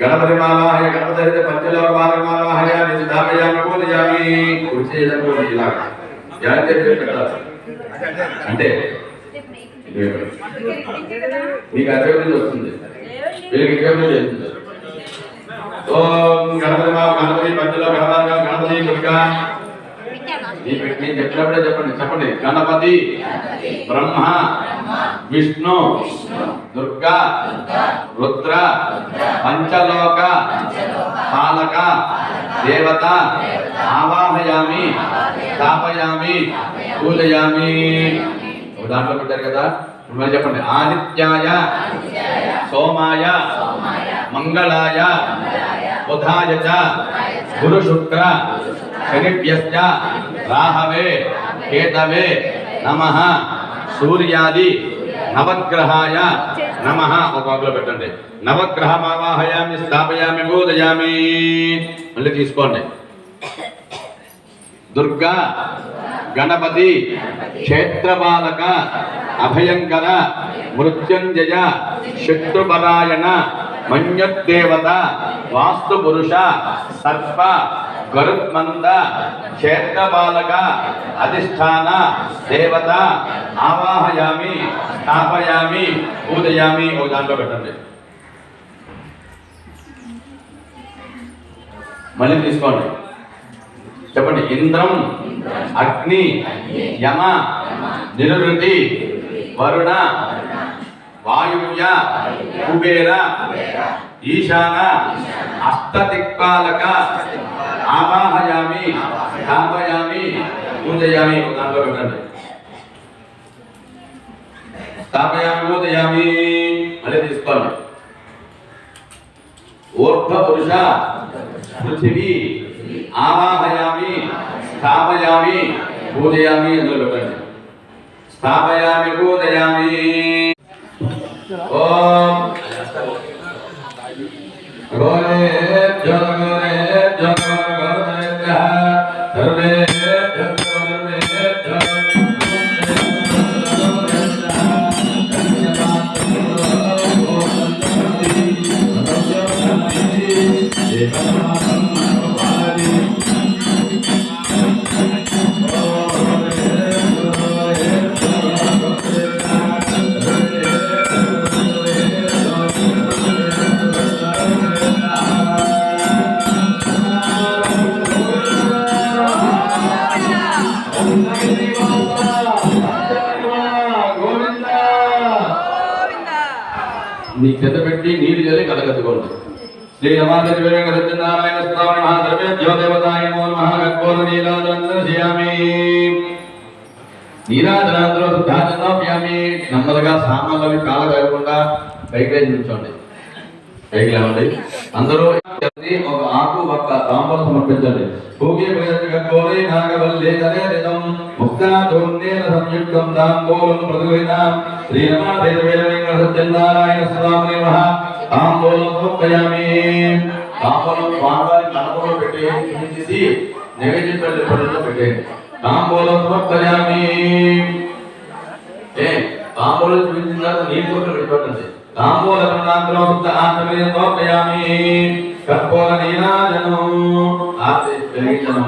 గణపతి మాలాహయ గణపతి పంచలోక మాలమాలాహయ నిధామయామి ఇలా అంటే మీకు అభివృద్ధి వస్తుంది. వీళ్ళకి అభివృద్ధి ఓం గణపతి మా గణపతి పంచలో గణపతి గణపతి దుర్గా నేను చెప్పినప్పుడే చెప్పండి. చెప్పండి. గణపతి బ్రహ్మ విష్ణు దుర్గా రుద్ర పంచలోక పాలక దేవత ఆవాహయామి స్థాపయామి పూజయామి. దాంట్లో పెట్టారు కదా? మళ్ళీ చెప్పండి. ఆదిత్యాయ సోమాయ మంగళాయ బుధాయ చ గురు శుక్ర శనిభ్యశ్చ రాహవే కేతవే నమః సూర్యాది. నవగ్రహాయ నమః. ఒక వాకులో పెట్టండి. నవగ్రహమావాహయామి స్థాపయామి బోధయామి. మళ్ళీ తీసుకోండి. దుర్గా గణపతి క్షేత్రపాలక అభయంకర మృత్యుంజయ శత్రుపరాయణ మన్యుదేవత వాస్తు పురుష సర్ప గరుత్మంద క్షేత్రపాలక అధిష్టాన దేవత ఆవాహయామి స్థాపయామి పూజయామి ఒక దాంట్లో పెట్టండి. మళ్ళీ తీసుకోండి. చెప్పండి ఇంద్రం అగ్ని యమ నిరుతి వరుణ వాయువ్య కుబేర ఈశాన అష్టదిక్పాలక స్థాపయామి పూజయామి ఒక దాంట్లో పెట్టండి స్థాపయామి పూజయామి మళ్ళీ తీసుకోండి ఊర్ధ్వ పురుష పృథివీ ఆవాహయామి స్థాపయామి పూజయామి అందులో పెట్టండి స్థాపయామి పూజయామి ఓం గోరేభ్యో నీ చేత పెట్టి నీళ్ళు చల్లి కలగద్దుకోండి. శ్రీ రమాదేవి సత్యనారాయణ స్వామి మహాద్రవ్య దేవతాయ నమో నమః గర్భోర నీలాదందర్శయామి నీరాజనాంధ్రో నెమ్మదిగా సామాన్లు అవి కాల కాకుండా పైకి లేచి నిల్చోండి పైకి లేవండి. అందరూ ఒక ఆకు ఒక్క తాంబూలం సమర్పించండి భూమి గర్భోరే నాగవల్లే తదేదం ముక్తాధోన్నేన సంయుక్తం తాంబూలం ప్రతిగృహీతాం శ్రీ రమాదేవి వేరంగ సత్యనారాయణ స్వామి నమః తాంబూలం సమర్పయామి తాంబూలం స్వామివారి కడపలో పెట్టి చూపించేసి నైవేద్యం పెట్టి పళ్ళలో పెట్టేయండి తాంబూలం సమర్పయామి ఏ తాంబూలం చూపించిన తర్వాత నీళ్ళు కూడా పెట్టుకోండి తాంబూల ప్రణాంతరం శుద్ధ ఆత్మీయ తోపయామి కర్పూర నీరాజనం ఆర్తి వెలిగించడం